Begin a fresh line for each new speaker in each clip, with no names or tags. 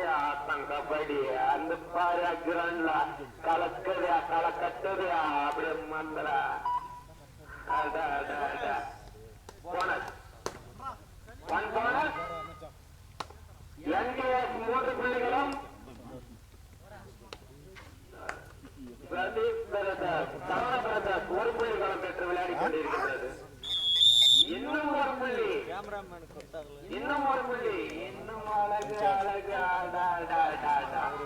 கபடி அந்த பாரு கிரண்ல கலக்குது கலக்கட்டுது அப்படியே மந்திர போனஸ். ஒன் போனஸ் என்கேஎஸ் மூன்று புள்ளிகளும். பிரதீப் பிரதர் சரவண பிரதர் ஒரு புள்ளிகளும் பெற்று விளையாடி கொண்டிருக்கிறது இன்னும் ஒரு புள்ளி. இன்னும் ஒரு புள்ளி.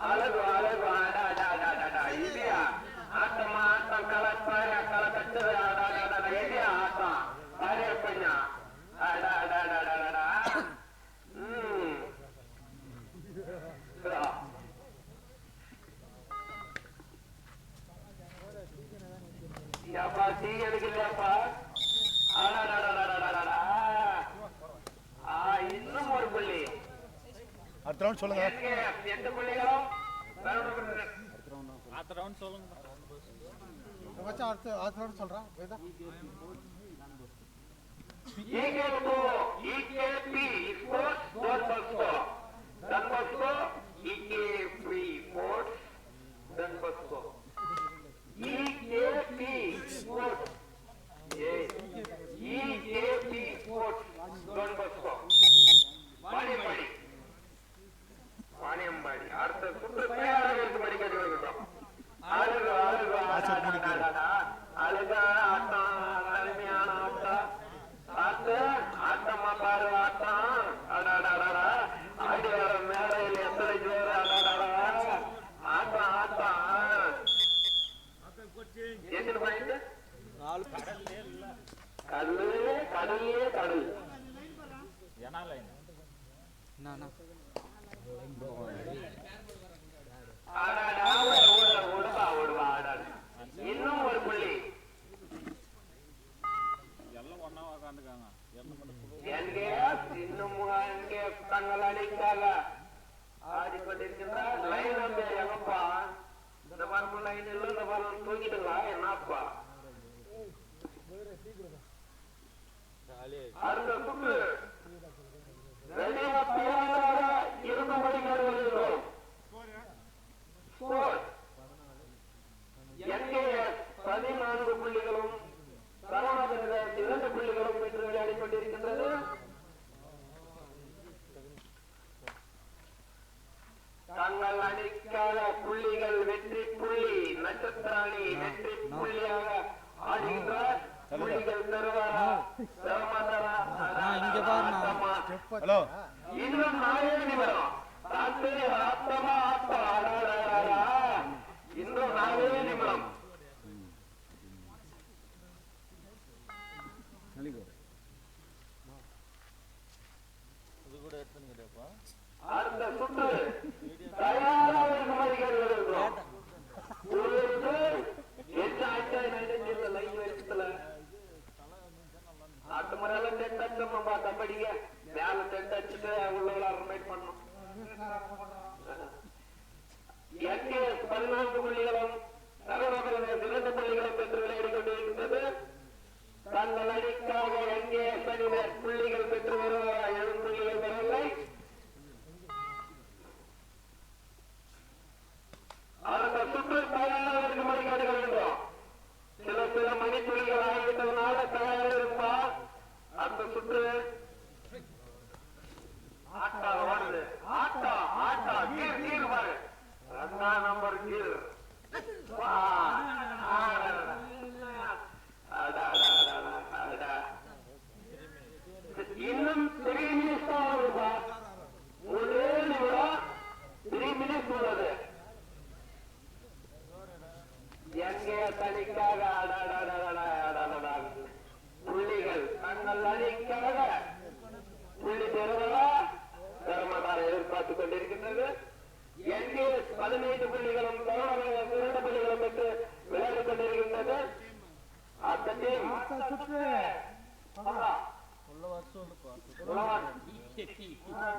அழகு அழகு எப்பா டீ எனக்கு இல்லப்பா இன்னும் ஒரு புள்ளி
அடுத்த ரவுண்ட் சொல்லுங்க
எந்த புள்ளிகளும்
அடுத்த ரவுண்ட் சொல்லுங்க
மச்சான் அடுத்த அடுத்த ரவுண்ட் சொல்றேன்
ஏகே கோ ஏகே பி ஸ்போர்ட்ஸ் ஸ்போர்ட்ஸ் பஸ்கோ தன் பஸ்கோ ஏகே பி ஸ்போர்ட்ஸ் தன் பஸ்கோ சக்கராணி என்று புள்ளியாக ஆடுகின்றார் புள்ளிகள் சுற்று தயாராக அடிங்க மேல டென்ட் அடிச்சுட்டு உள்ளவங்கள அர்மேட் பண்ணும் எங்கே பதினான்கு புள்ளிகளும் இரண்டு புள்ளிகளும் பெற்று விளையாடி கொண்டிருக்கின்றது. தங்கள் அடிக்காக எங்கே சனிவர் புள்ளிகள் பெற்று வருவாரா எழுந்து புள்ளிகள் வரவில்லை. அந்த சுற்று பதினாலு மணிக்கு வேண்டும் சில சில மணித்துளிகள் ஆகிவிட்டதுனால தயாரிப்பா அந்த சுற்று 올라왔어 올라왔어 올라왔어